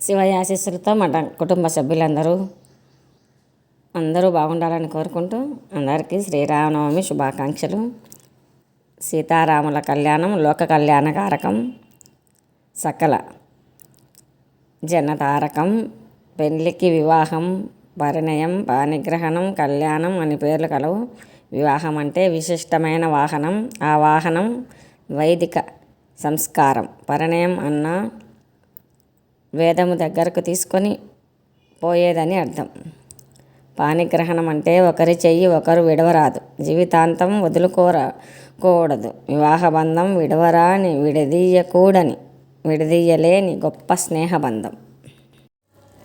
శివయ్య ఆశీస్సులతో మా కుటుంబ సభ్యులందరూ అందరూ బాగుండాలని కోరుకుంటూ అందరికీ శ్రీరామనవమి శుభాకాంక్షలు. సీతారాముల కళ్యాణం లోక కళ్యాణకారకం సకల జనతారకం పెళ్ళికి వివాహం పరిణయం పానిగ్రహణం కళ్యాణం అని పేర్లు కలవు. వివాహం అంటే విశిష్టమైన వాహనం. ఆ వాహనం వైదిక సంస్కారం. పరిణయం అన్న వేదము దగ్గరకు తీసుకొని పోయేదని అర్థం. పాణిగ్రహణం అంటే ఒకరి చెయ్యి ఒకరు విడవరాదు. జీవితాంతం వదులుకోరకూడదు. వివాహ బంధం విడవరాని విడదీయకూడని విడదీయలేని గొప్ప స్నేహబంధం.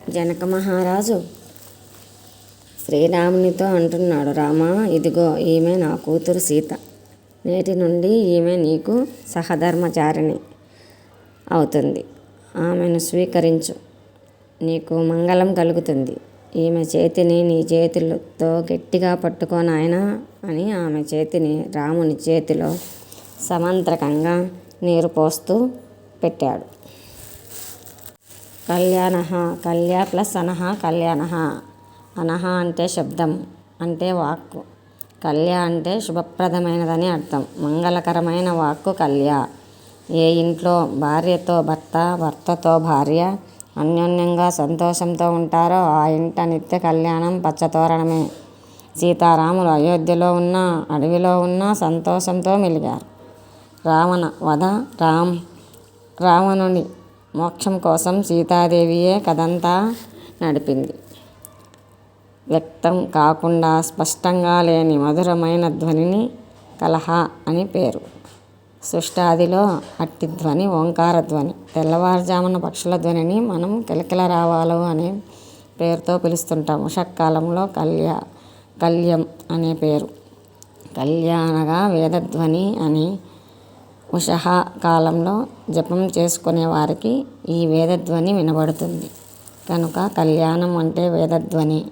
జనక మహారాజు శ్రీరామునితో అంటున్నాడు రామా ఇదిగో ఈమె నా కూతురు సీత. నేటి నుండి ఈమె నీకు సహధర్మచారిణి అవుతుంది. ఆమెను స్వీకరించు. నీకు మంగళం కలుగుతుంది. ఈమె చేతిని నీ చేతులతో గట్టిగా పట్టుకో నాయనా అని ఆమె చేతిని రాముని చేతిలో సమంత్రకంగా నీరు పోస్తూ పెట్టాడు. కళ్యాణ కళ్యా ప్లస్ అనహ కళ్యాణ. అనహ అంటే శబ్దం అంటే వాక్కు. కళ్యా అంటే శుభప్రదమైనదని అర్థం. మంగళకరమైన వాక్కు కళ్యా. ఏ ఇంట్లో భార్యతో భర్త భర్తతో భార్య అన్యోన్యంగా సంతోషంతో ఉంటారో ఆ ఇంట నిత్య కళ్యాణం పచ్చతోరణమే. సీతారాములు అయోధ్యలో ఉన్న అడవిలో ఉన్న సంతోషంతో మెలిగారు. రావణ వధ రామ్ రావణుని మోక్షం కోసం సీతాదేవియే కథంతా నడిపింది. వ్యక్తం కాకుండా స్పష్టంగా లేని మధురమైన ధ్వనిని కలహ అని పేరు. సృష్టాదిలో అట్టి ధ్వని ఓంకార ధ్వని తెల్లవారుజామున పక్షుల ధ్వనిని మనం కిలకిల రావాలు అనే పేరుతో పిలుస్తుంటాం ఉషకాలంలో కళ్యా కళ్యం అనే పేరు. కళ్యాణగా వేదధ్వని అని ఉషహ కాలంలో జపం చేసుకునే వారికి ఈ వేదధ్వని వినబడుతుంది. కనుక కళ్యాణం అంటే వేదధ్వని.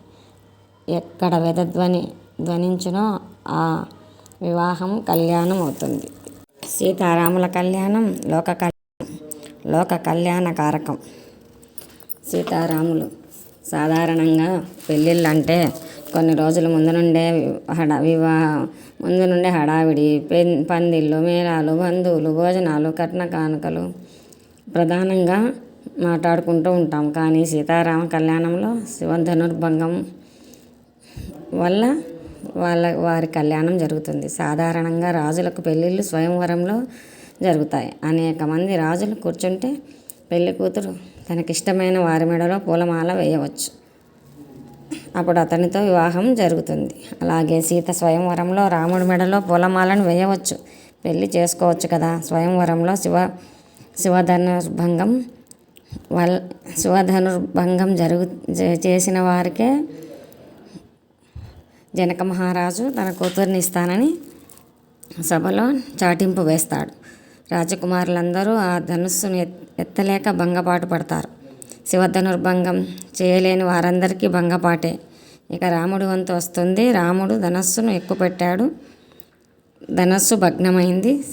ఎక్కడ వేదధ్వని ధ్వనించినో ఆ వివాహం కళ్యాణం అవుతుంది. సీతారాముల కళ్యాణం లోక కళ్యాణం లోక కళ్యాణకారకం సీతారాములు సాధారణంగా పెళ్ళిళ్ళు అంటే కొన్ని రోజుల ముందు నుండే హడా వివాహ ముందు నుండే హడావిడి పెన్ పందిళ్ళు మేళాలు బంధువులు భోజనాలు కట్న కానుకలు ప్రధానంగా మాట్లాడుకుంటూ ఉంటాం. కానీ సీతారామ కళ్యాణంలో శివధనుర్భంగం వల్ల వాళ్ళ వారి కళ్యాణం జరుగుతుంది. సాధారణంగా రాజులకు పెళ్ళిళ్ళు స్వయంవరంలో జరుగుతాయి. అనేక మంది రాజులు కూర్చుంటే పెళ్ళి కూతురు తనకిష్టమైన వారి మెడలో పూలమాల వేయవచ్చు. అప్పుడు అతనితో వివాహం జరుగుతుంది. అలాగే సీత స్వయంవరంలో రాముడి మెడలో పూలమాలను వేయవచ్చు. పెళ్ళి చేసుకోవచ్చు కదా. స్వయంవరంలో శివ శివధనుర్భంగం వల్ శివధనుర్భంగం జరుగు చేసిన వారికే జనక మహారాజు తన కూతుర్ని ఇస్తానని సభలో చాటింపు వేస్తాడు. రాజకుమారులందరూ ఆ ధనుస్సును ఎత్- ఎత్తలేక భంగపాటు పడతారు. శివధనుర్భంగం చేయలేని వారందరికీ భంగపాటే. ఇక రాముడి వంతు వస్తుంది. రాముడు ధనస్సును ఎక్కుపెట్టాడు. ధనస్సు భగ్నమైంది.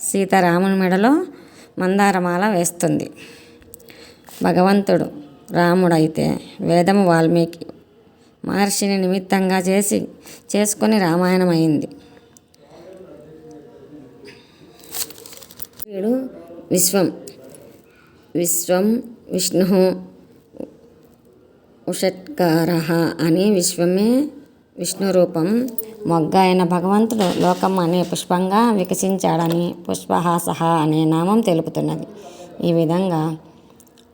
సీత రాముని మెడలో మందారమాల వేస్తుంది. భగవంతుడు రాముడైతే వేదము వాల్మీకి మహర్షిని నిమిత్తంగా చేసి చేసుకొని రామాయణం అయింది వీడు విశ్వం విశ్వం విష్ణు ఉషట్కార అని విశ్వమే విష్ణు రూపం మొగ్గ అయిన భగవంతుడు లోకం అనే పుష్పంగా వికసించాడని పుష్పహాస అనే నామం తెలుపుతున్నది. ఈ విధంగా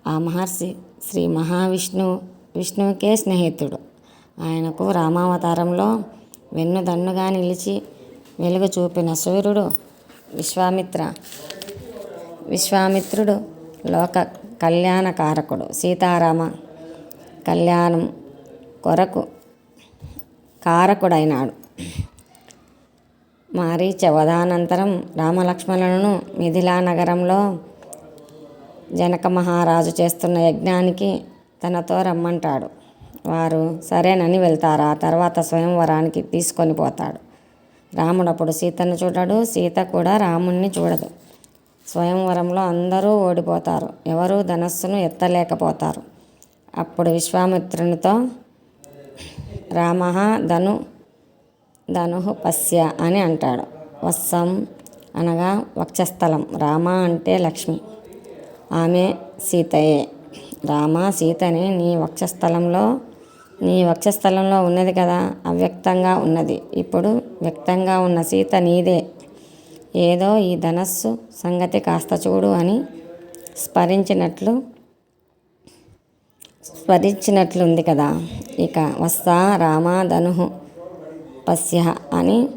ఆ మహర్షి శ్రీ మహావిష్ణు విష్ణువుకే స్నేహితుడు. ఆయనకు రామావతారంలో వెన్నుదన్నుగా నిలిచి వెలుగు చూపిన సూర్యుడు విశ్వామిత్ర. విశ్వామిత్రుడు లోక కళ్యాణకారకుడు సీతారామ కళ్యాణం కొరకు కారకుడైనాడు. మారీచ వధానంతరం రామలక్ష్మణులను మిథిలా నగరంలో జనక మహారాజు చేస్తున్న యజ్ఞానికి తనతో రమ్మంటాడు. వారు సరేనని వెళ్తారు. ఆ తర్వాత స్వయంవరానికి తీసుకొని పోతాడు. రాముడు అప్పుడు సీతను చూడడు. సీత కూడా రాముణ్ణి చూడదు. స్వయంవరంలో అందరూ ఓడిపోతారు. ఎవరు ధనస్సును ఎత్తలేకపోతారు. అప్పుడు విశ్వామిత్రునితో రామ ధను ధను పశ్య అని అంటాడు. వత్సం అనగా వక్షస్థలం. రామ అంటే లక్ష్మి. ఆమె సీతయే. రామ సీతని నీ వక్షస్థలంలో నీ వక్షస్థలంలో ఉన్నది కదా అవ్యక్తంగా ఉన్నది. ఇప్పుడు వ్యక్తంగా ఉన్న సీత నీదే. ఏదో ఈ ధనస్సు సంగతి కాస్త చూడు అని స్మరించినట్లు స్మరించినట్లుంది కదా. ఇక వస్తా రామ ధను పశ్య అని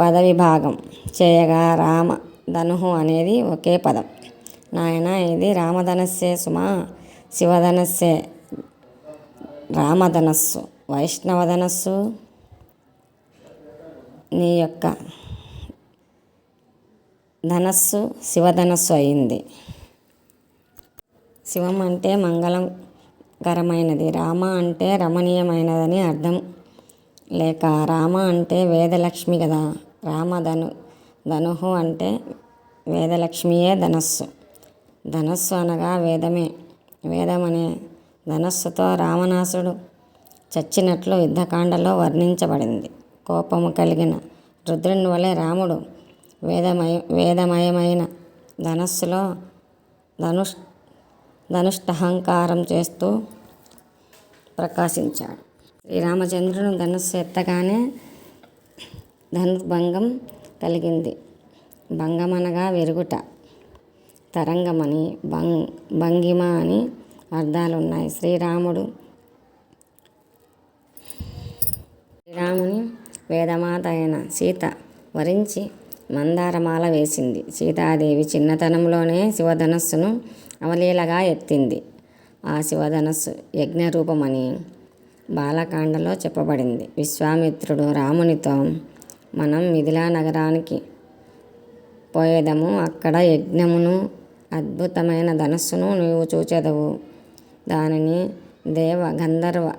పదవిభాగం చేయగా రామ ధను అనేది ఒకే పదం. నాయన ఇది రామధనస్సే సుమా శివధనస్సే రామధనస్సు వైష్ణవ ధనస్సు నీ యొక్క ధనస్సు శివధనస్సు అయింది. శివం అంటే మంగళకరమైనది. రామ అంటే రమణీయమైనదని అర్థం లేక రామ అంటే వేదలక్ష్మి కదా. రామధను ధనుహు అంటే వేదలక్ష్మియే ధనస్సు. ధనస్సు అనగా వేదమే. వేదమనే ధనస్సుతో రావణాసుడు చచ్చినట్లు యుద్ధకాండలో వర్ణించబడింది. కోపము కలిగిన రుద్రుని వలె రాముడు వేదమయ వేదమయమైన ధనస్సులో ధనుష్ ధనుష్టహంకారం చేస్తూ ప్రకాశించాడు. శ్రీరామచంద్రుని ధనుస్సు ఎత్తగానే ధనుర్భంగం కలిగింది. భంగమనగా వెరుగుట తరంగమని భంగ్ భంగిమ అని అర్థాలు ఉన్నాయి శ్రీరాముడు శ్రీరాముని వేదమాత అయిన సీత వరించి మందారమాల వేసింది. సీతాదేవి చిన్నతనంలోనే శివధనస్సును అవలీలగా ఎత్తింది. ఆ శివధనస్సు యజ్ఞరూపమని బాలకాండలో చెప్పబడింది. విశ్వామిత్రుడు రామునితో మనం మిథిలా నగరానికి పోయేదము అక్కడ యజ్ఞమును అద్భుతమైన ధనస్సును నీవు చూచెదవు. దానిని దేవ గంధర్వ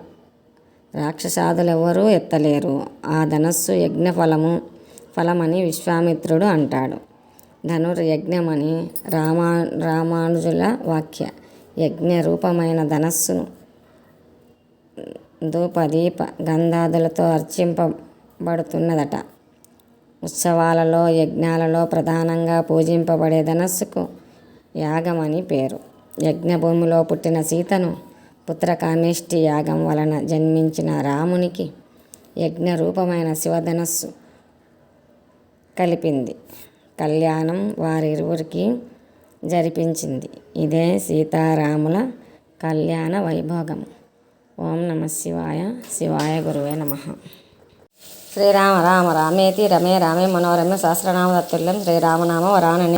రాక్షసాదులెవరూ ఎత్తలేరు. ఆ ధనస్సు యజ్ఞ ఫలము ఫలమని విశ్వామిత్రుడు అంటాడు. ధనుర్యజ్ఞమని రామా రామానుజుల వాక్య యజ్ఞ రూపమైన ధనస్సును ధూపదీప గంధాదులతో అర్చింపబడుతున్నదట. ఉత్సవాలలో యజ్ఞాలలో ప్రధానంగా పూజింపబడే ధనస్సుకు యాగమని పేరు. యజ్ఞభూమిలో పుట్టిన సీతను పుత్రకామేష్టి యాగం వలన జన్మించిన రామునికి యజ్ఞ రూపమైన శివధనస్సు కలిపింది. కళ్యాణం వారిరువురికి జరిపించింది. ఇదే సీతారాముల కళ్యాణ వైభోగం. ఓం నమ శివాయ శివాయ గురువే నమ. శ్రీరామ రామ రామేతి రమే రామే మనోరమే సహస్రనామ తత్తుల్యం శ్రీరామనామ వరానని